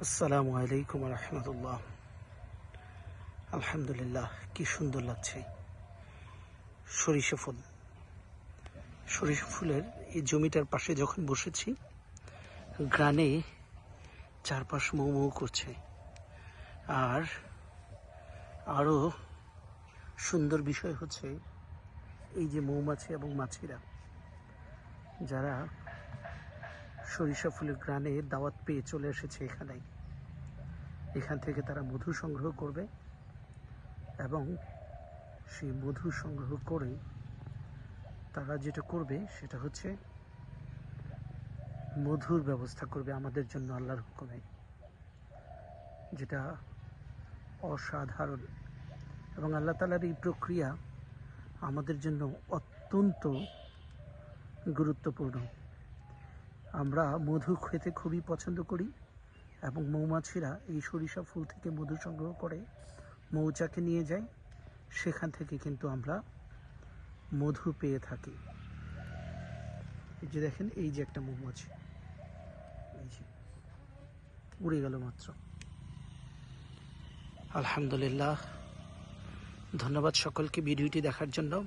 আসসালামু আলাইকুম রহমতুল্লাহ। আলহামদুলিল্লাহ, কি সুন্দর লাগছে। সরিষা ফুল। সরিষা ফুলের এই জমিটার পাশে যখন বসেছি, গ্রানে চারপাশ মৌ মৌ করছে। আর আরও সুন্দর বিষয় হচ্ছে, এই যে মৌমাছি এবং মাছিরা, যারা সরিষা ফুলের গ্রানে দাওয়াত পেয়ে চলে এসেছে এখানে এখান থেকে তারা মধু সংগ্রহ করবে এবং সেই মধু সংগ্রহ করে তারা যেটা করবে সেটা হচ্ছে মধুর ব্যবস্থা করবে আমাদের জন্য আল্লাহর হুকুমে, যেটা অসাধারণ। এবং আল্লাহ তালার এই প্রক্রিয়া আমাদের জন্য অত্যন্ত গুরুত্বপূর্ণ। আমরা মধু খেতে খুবই পছন্দ করি এবং মৌমাছিরা এই সরিষা ফুল থেকে মধু সংগ্রহ করে মৌচাকে নিয়ে যায়। সেখান থেকে কিন্তু আমরা মধু পেয়ে থাকি। এই যে দেখেন, এই যে একটা মৌমাছি। এই যে, উড়ে গেল মাত্র। আলহামদুলিল্লাহ। ধন্যবাদ সকলকে ভিডিওটি দেখার জন্য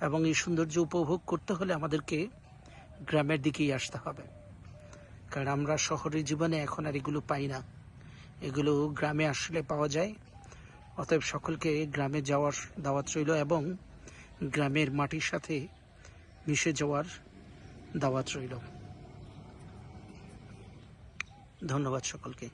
এবং এই সৌন্দর্য উপভোগ করতে হলে আমাদেরকে গ্রামের দিকেই আসতে হবে। কারণ আমরা শহরের জীবনে এখন আর এগুলো পাই না। এগুলো গ্রামে আসলে পাওয়া যায়। অতএব সকলকে গ্রামে যাওয়ার দাওয়াত রইল এবং গ্রামের মাটির সাথে মিশে যাওয়ার দাওয়াত রইল। ধন্যবাদ সকলকে।